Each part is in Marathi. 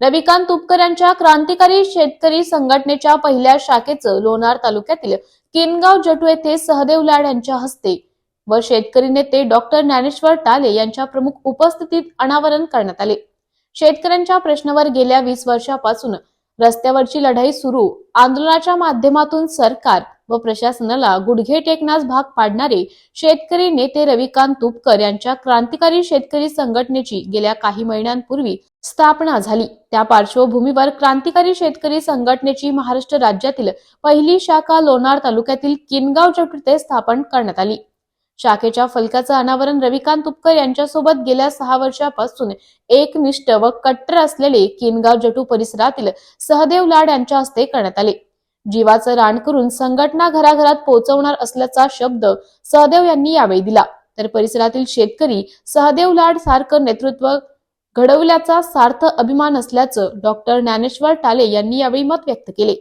रविकांत तुपकर यांच्या क्रांतिकारी शेतकरी संघटनेच्या पहिल्या शाखेचं लोणार तालुक्यातील किनगाव जटू येथे सहदेव लाड यांच्या हस्ते व शेतकरी नेते डॉक्टर ज्ञानेश्वर टाले यांच्या प्रमुख उपस्थितीत अनावरण करण्यात आले. शेतकऱ्यांच्या प्रश्नावर गेल्या वीस वर्षापासून रस्त्यावरची लढाई सुरू. आंदोलनाच्या माध्यमातून सरकार व प्रशासनाला गुडघे टेकण्यास भाग पाडणारे शेतकरी नेते रविकांत तुपकर यांच्या क्रांतिकारी शेतकरी संघटनेची गेल्या काही महिन्यांपूर्वी स्थापना झाली. त्या पार्श्वभूमीवर क्रांतिकारी शेतकरी संघटनेची महाराष्ट्र राज्यातील पहिली शाखा लोणार तालुक्यातील किनगाव जट स्थापन करण्यात आली. शाखेच्या फलकाचं अनावरण रविकांत तुपकर यांच्यासोबत गेल्या सहा वर्षापासून एकनिष्ठ व कट्टर असलेले किनगाव जटू परिसरातील सहदेव लाड यांच्या हस्ते करण्यात आले. जीवाचं रान करून संघटना घराघरात पोहोचवणार असल्याचा शब्द सहदेव यांनी यावेळी दिला. तर परिसरातील शेतकरी सहदेव लाड सारखं नेतृत्व घडवल्याचा सार्थ अभिमान असल्याचं डॉक्टर ज्ञानेश्वर टाले यांनी यावेळी मत व्यक्त केले.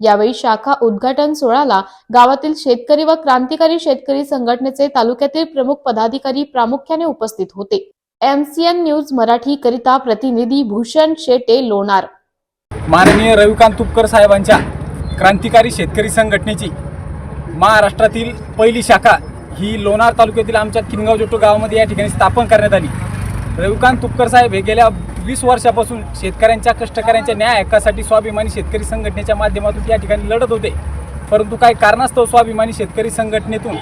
यावेळी शाखा उद्घाटन सोहळ्याला गावातील शेतकरी व क्रांतिकारी शेतकरी संघटनेचे तालुक्यातील प्रमुख पदाधिकारी प्रामुख्याने उपस्थित होते. एमसीएन न्यूज मराठी करिता प्रतिनिधी भूषण शेटे लोणार. माननीय रविकांत तुपकर साहेबांच्या क्रांतिकारी शेतकरी संघटनेची महाराष्ट्रातील पहिली शाखा ही लोणार तालुक्यातील आमच्या किनगाव जोटो गावामध्ये या ठिकाणी स्थापन करण्यात आली. रविकांत तुपकर साहेब हे गेल्या वीस वर्षापासून शेतकऱ्यांच्या कष्टकऱ्यांच्या न्याय हक्कासाठी स्वाभिमानी शेतकरी संघटनेच्या माध्यमातून या ठिकाणी लढत होते. परंतु काही कारणास्तव स्वाभिमानी शेतकरी संघटनेतून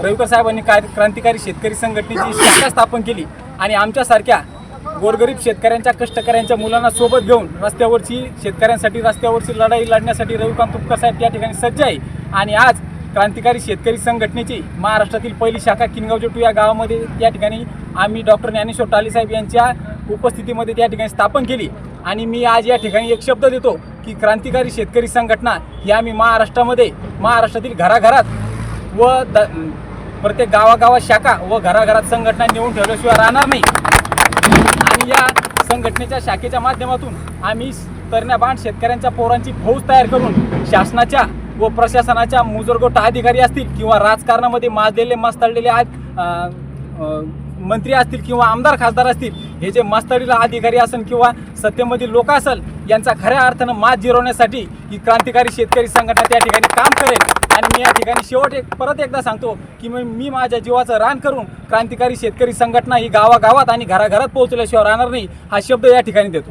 रविकर साहेबांनी क्रांतिकारी शेतकरी संघटनेची शाखा स्थापन केली आणि आमच्यासारख्या गोरगरीब शेतकऱ्यांच्या कष्टकऱ्यांच्या मुलांना सोबत घेऊन रस्त्यावरची शेतकऱ्यांसाठी रस्त्यावरची लढाई लढण्यासाठी रविकांत तुपकर साहेब त्या ठिकाणी सज्ज आहे. आणि आज क्रांतिकारी शेतकरी संघटनेची महाराष्ट्रातील पहिली शाखा किनगाव टू या गावामध्ये त्या ठिकाणी आम्ही डॉक्टर ज्ञानेश्वर टालीसाहेब यांच्या उपस्थितीमध्ये त्या ठिकाणी स्थापन केली. आणि मी आज या ठिकाणी एक शब्द देतो की क्रांतिकारी शेतकरी संघटना ही आम्ही महाराष्ट्रामध्ये महाराष्ट्रातील घराघरात व द प्रत्येक गावागावात शाखा व घराघरात संघटना नेऊन ठेवल्याशिवाय राहणार नाही. संघटनेच्या शाखेच्या माध्यमातून आम्ही तरण्याबाण शेतकऱ्यांच्या पोरांची फौज तयार करून शासनाच्या व प्रशासनाच्या मुजरगोट अधिकारी असतील किंवा राजकारणामध्ये माजलेले मास्तळलेले मंत्री असतील किंवा आमदार खासदार असतील हे जे मास्तळीला अधिकारी असेल किंवा सत्तेमधील लोक असेल यांचा खऱ्या अर्थानं मात जिरवण्यासाठी ही क्रांतिकारी शेतकरी संघटना त्या ठिकाणी काम करेल. आणि मी या ठिकाणी शेवट एक परत एकदा सांगतो की मी मी माझ्या जीवाचं रान करून क्रांतिकारी शेतकरी संघटना ही गावागावात आणि घराघरात पोहोचल्याशिवाय राहणार नाही हा शब्द या ठिकाणी देतो.